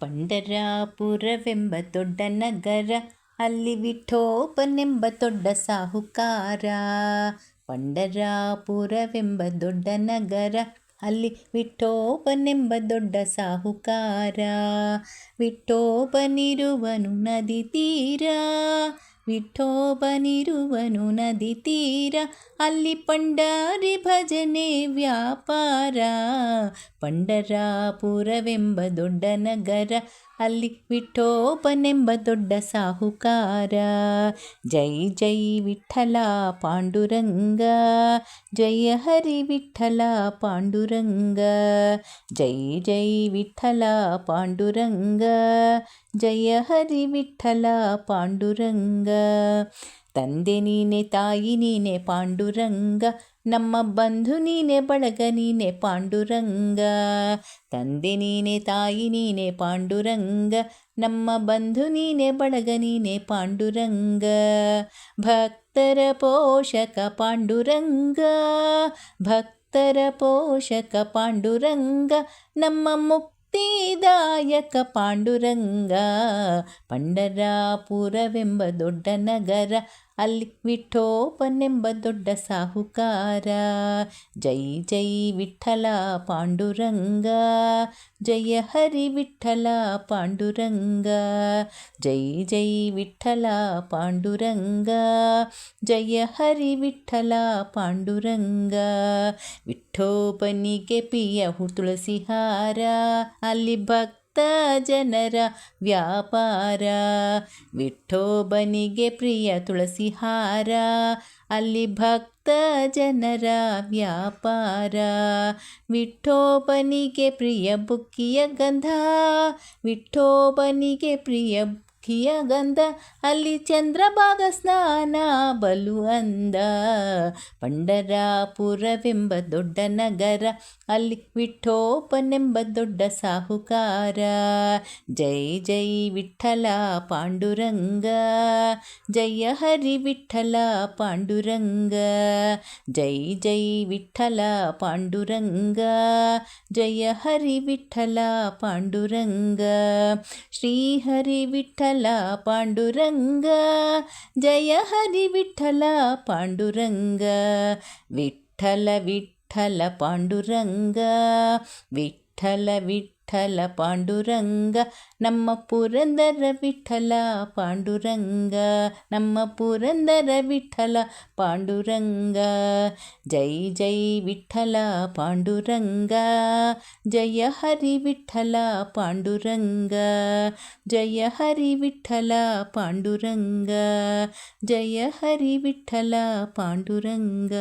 ಪಂಡರಾಪುರವೆಂಬ ದೊಡ್ಡ ನಗರ, ಅಲ್ಲಿ ವಿಠೋಪನೆಂಬ ದೊಡ್ಡ ಸಾಹುಕಾರ. ಪಂಡರಾಪುರವೆಂಬ ದೊಡ್ಡ ನಗರ, ಅಲ್ಲಿ ವಿಠೋಪನೆಂಬ ದೊಡ್ಡ ಸಾಹುಕಾರ. ವಿಠೋಪನಿರುವನು ನದಿ ತೀರ ವಿಠೋಬನಿರುವನು ನದಿ ತೀರ ಅಲ್ಲಿ ಪಂಡಾರಿ ಭಜನೆ ವ್ಯಾಪಾರ ಪಂಡರಾಪುರವೆಂಬ ದೊಡ್ಡ ನಗರ ಅಲ್ಲಿ ವಿಠೋಬನೆಂಬ ದೊಡ್ಡ ಸಾಹುಕಾರ ಜೈ ಜೈ ವಿಠಲ ಪಾಂಡುರಂಗ ಜಯ ಹರಿ ವಿಠಲ ಪಾಂಡುರಂಗ ಜೈ ಜೈ ವಿಠಲ ಪಾಂಡುರಂಗ ಜಯ ಹರಿ ವಿಠಲ ಪಾಂಡುರಂಗ ತಂದೆ ನೀನೆ ತಾಯಿ ನೀನೆ ಪಾಂಡುರಂಗ ನಮ್ಮ ಬಂಧು ನೀನೆ ಬಳಗ ನೀನೆ ಪಾಂಡುರಂಗ ತಂದೆ ನೀನೆ ತಾಯಿ ನೀನೆ ಪಾಂಡುರಂಗ ನಮ್ಮ ಬಂಧು ನೀನೆ ಬಳಗ ನೀನೆ ಪಾಂಡುರಂಗ ಭಕ್ತರ ಪೋಷಕ ಪಾಂಡುರಂಗ ಭಕ್ತರ ಪೋಷಕ ಪಾಂಡುರಂಗ ನಮ್ಮ ಮುಕ್ತಿದಾಯಕ ಪಾಂಡುರಂಗ ಪಂಡರಾಪುರವೆಂಬ ದೊಡ್ಡ ನಗರ ಅಲ್ಲಿ ವಿಠೋಪನೆಂಬ ದೊಡ್ಡ ಸಾಹುಕಾರ ಜೈ ಜೈ ವಿಠಲ ಪಾಂಡುರಂಗ ಜಯ ಹರಿ ವಿಠಲ ಪಾಂಡುರಂಗ ಜೈ ಜೈ ವಿಠಲ ಪಾಂಡುರಂಗ ಜಯ ಹರಿ ವಿಠಲ ಪಾಂಡುರಂಗ ವಿಠೋಪನಿಗೆ ಪ್ರಿಯ ತುಳಸಿ ಹಾರ ಅಲ್ಲಿ ಭಕ್ತ ಜನರ ವ್ಯಾಪಾರ. ವಿಠೋಬನಿಗೆ ಪ್ರಿಯ ತುಳಸಿ ಹಾರ ಅಲ್ಲಿ ಭಕ್ತ ಜನರ ವ್ಯಾಪಾರ. ವಿಠೋಬನಿಗೆ ಪ್ರಿಯ ಬುಕ್ಕಿಯ ಗಂಧ, ವಿಠೋಬನಿಗೆ ಪ್ರಿಯ ಗಂಧ ಅಲ್ಲಿ ಚಂದ್ರಭಾಗ ಸ್ನಾನ ಬಲು ಅಂದ ಪಂಡರಾಪುರವೆಂಬ ದೊಡ್ಡ ನಗರ ಅಲ್ಲಿ ವಿಠೋಪನೆಂಬ ದೊಡ್ಡ ಸಾಹುಕಾರ ಜೈ ಜೈ ವಿಠಲ ಪಾಂಡುರಂಗ ಜಯ ಹರಿ ವಿಠಲ ಪಾಂಡುರಂಗ ಜೈ ಜೈ ವಿಠಲ ಪಾಂಡುರಂಗ ಜಯ ಹರಿ ವಿಠಲ ಪಾಂಡುರಂಗ ಶ್ರೀ ಹರಿ ವಿಠಲ విఠల పాండురంగ. జయ హరి విఠల పాండురంగ. విఠల విఠల పాండురంగ. విఠ ವಿಠಲ ವಿಠಲ ಪಾಂಡುರಂಗ ನಮ್ಮ ಪುರಂದರ ವಿಠಲ ಪಾಂಡುರಂಗ ನಮ್ಮ ಪುರಂದರ ವಿಠಲ ಪಾಂಡುರಂಗ ಜೈ ಜೈ ವಿಠಲ ಪಾಂಡುರಂಗ ಜಯ ಹರಿ ವಿಠಲ ಪಾಂಡುರಂಗ ಜಯ ಹರಿ ವಿಠಲ ಪಾಂಡುರಂಗ ಜಯ ಹರಿ ವಿಠಲ ಪಾಂಡುರಂಗ